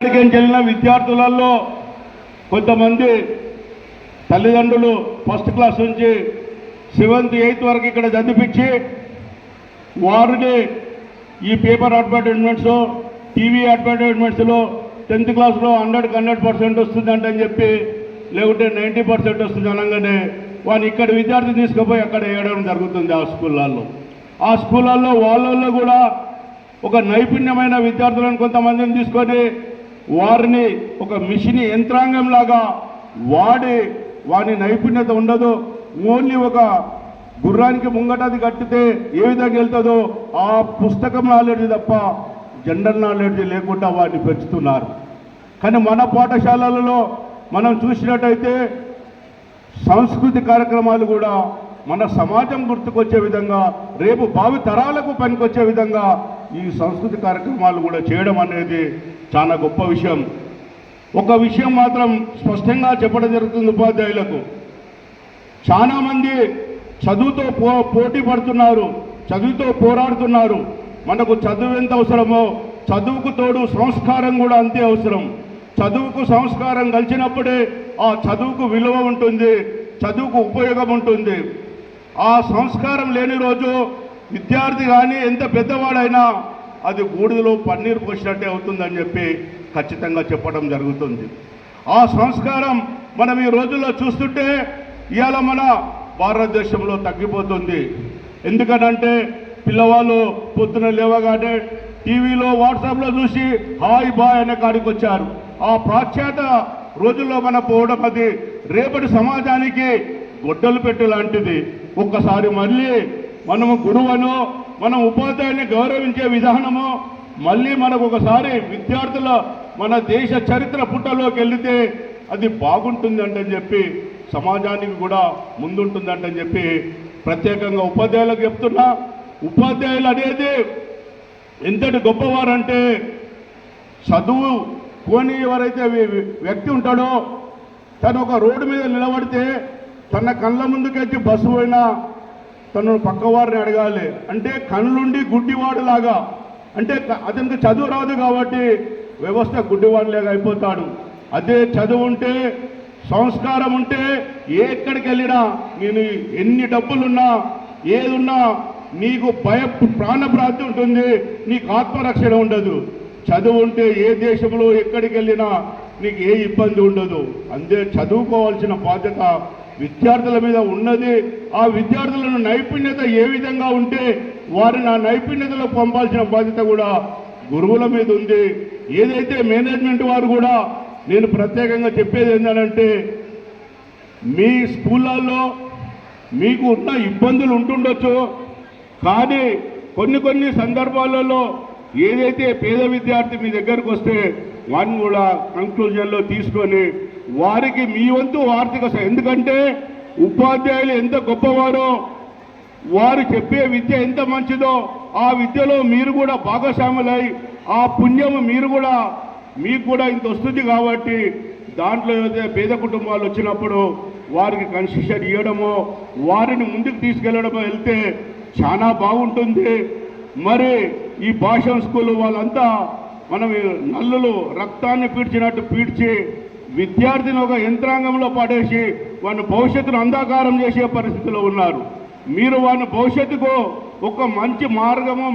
వెళ్ళిన విద్యార్థులలో కొంతమంది తల్లిదండ్రులు ఫస్ట్ క్లాస్ నుంచి సెవెంత్ ఎయిత్ వరకు ఇక్కడ చదివిపించి వారిని ఈ పేపర్ అడ్వర్టైజ్మెంట్స్ టీవీ అడ్వర్టైజ్మెంట్స్లో టెన్త్ క్లాస్లో హండ్రెడ్కి హండ్రెడ్ పర్సెంట్ వస్తుందంటని చెప్పి లేకుంటే నైంటీ పర్సెంట్ వస్తుంది అనగానే వాడిని ఇక్కడ విద్యార్థి తీసుకుపోయి అక్కడ వేయడం జరుగుతుంది ఆ స్కూళ్ళల్లో. ఆ స్కూళ్ళల్లో వాళ్ళల్లో కూడా ఒక నైపుణ్యమైన విద్యార్థులను కొంతమందిని తీసుకొని వారిని ఒక మిషన్ యంత్రాంగం లాగా వాడి వాని నైపుణ్యత ఉండదు. ఓన్లీ ఒక గుర్రానికి ముంగటది కట్టితే ఏ విధంగా వెళ్తుందో ఆ పుస్తకం నాలెడ్జ్ తప్ప జనరల్ నాలెడ్జ్ లేకుండా వాటిని పెంచుతున్నారు. కానీ మన పాఠశాలలలో మనం చూసినట్టయితే సంస్కృతి కార్యక్రమాలు కూడా మన సమాజం గుర్తుకొచ్చే విధంగా రేపు భావి తరాలకు పనికొచ్చే విధంగా ఈ సంస్కృతి కార్యక్రమాలు కూడా చేయడం అనేది చాలా గొప్ప విషయం. ఒక విషయం మాత్రం స్పష్టంగా చెప్పడం జరుగుతుంది ఉపాధ్యాయులకు. చాలామంది చదువుతో పో పోటీ పడుతున్నారు చదువుతో పోరాడుతున్నారు. మనకు చదువు ఎంత అవసరమో చదువుకు తోడు సంస్కారం కూడా అంతే అవసరం. చదువుకు సంస్కారం కలిసినప్పుడే ఆ చదువుకు విలువ ఉంటుంది చదువుకు ఉపయోగం ఉంటుంది. ఆ సంస్కారం లేని రోజు విద్యార్థి కానీ ఎంత పెద్దవాడైనా అది బూడిదలో పన్నీరు పోసినట్టే అవుతుందని చెప్పి ఖచ్చితంగా చెప్పడం జరుగుతుంది. ఆ సంస్కారం మనం ఈ రోజుల్లో చూస్తుంటే ఇవాళ మన భారతదేశంలో తగ్గిపోతుంది. ఎందుకనంటే పిల్లవాళ్ళు పొద్దున లేవగానే టీవీలో వాట్సాప్లో చూసి హాయ్ బాయ్ అనే కాడికి వచ్చారు. ఆ ప్రాఖ్యాత రోజుల్లో మన పోవడం అది రేపటి సమాజానికి గొడ్డలు పెట్టు లాంటిది. ఒక్కసారి మళ్ళీ మనము గురువును మనం ఉపాధ్యాయుని గౌరవించే విధానము మళ్ళీ మనకు ఒకసారి విద్యార్థుల మన దేశ చరిత్ర పుట్టలోకి వెళితే అది బాగుంటుందంటని చెప్పి సమాజానికి కూడా ముందుంటుందంటని చెప్పి ప్రత్యేకంగా ఉపాధ్యాయులకు చెప్తున్నా. ఉపాధ్యాయులు అనేది ఎంతటి గొప్పవారంటే చదువు కోని ఎవరైతే వ్యక్తి ఉంటాడో తను ఒక రోడ్డు మీద నిలబడితే తన కళ్ళ ముందుకెచ్చి బస్సు పోయినా తను పక్కవారిని అడగాలి. అంటే కళ్ళుండి గుడ్డివాడులాగా. అంటే అతనికి చదువు రాదు కాబట్టి వ్యవస్థ గుడ్డివాడులాగా అయిపోతాడు. అదే చదువు ఉంటే సంస్కారం ఉంటే ఏ ఎక్కడికి వెళ్ళినా నేను ఎన్ని డబ్బులున్నా ఏదున్నా నీకు భయ ప్రాణభ్రాంతి ఉంటుంది నీకు ఆత్మరక్షణ ఉండదు. చదువు ఉంటే ఏ దేశంలో ఎక్కడికి వెళ్ళినా నీకు ఏ ఇబ్బంది ఉండదు. అందే చదువుకోవాల్సిన బాధ్యత విద్యార్థుల మీద ఉన్నది. ఆ విద్యార్థులను నైపుణ్యత ఏ విధంగా ఉంటే వారిని ఆ నైపుణ్యతలో పంపాల్సిన బాధ్యత కూడా గురువుల మీద ఉంది. ఏదైతే మేనేజ్మెంట్ వారు కూడా నేను ప్రత్యేకంగా చెప్పేది ఏంటంటే మీ స్కూళ్ళల్లో మీకు ఉన్న ఇబ్బందులు ఉంటుండొచ్చు కానీ కొన్ని కొన్ని సందర్భాలలో ఏదైతే పేద విద్యార్థి మీ దగ్గరకు వస్తే వారిని కూడా కంక్లూజన్లో తీసుకొని వారికి మీ వంతు ఆర్థిక ఎందుకంటే ఉపాధ్యాయులు ఎంత గొప్పవారో వారు చెప్పే విద్య ఎంత మంచిదో ఆ విద్యలో మీరు కూడా భాగస్వాములై ఆ పుణ్యము మీరు కూడా మీకు కూడా ఇంత వస్తుంది కాబట్టి దాంట్లో ఏదైతే పేద కుటుంబాలు వచ్చినప్పుడు వారికి కన్సెషన్ ఇవ్వడమో వారిని ముందుకు తీసుకెళ్ళడమో వెళ్తే చాలా బాగుంటుంది. మరి ఈ భాషా స్కూల్ వాళ్ళంతా మనం నల్లులు రక్తాన్ని పీడ్చినట్టు పీడ్చి విద్యార్థిని ఒక యంత్రాంగంలో పడేసి వాడిని భవిష్యత్తును అంధకారం చేసే పరిస్థితిలో ఉన్నారు. మీరు వాడిని భవిష్యత్తుకు ఒక మంచి మార్గము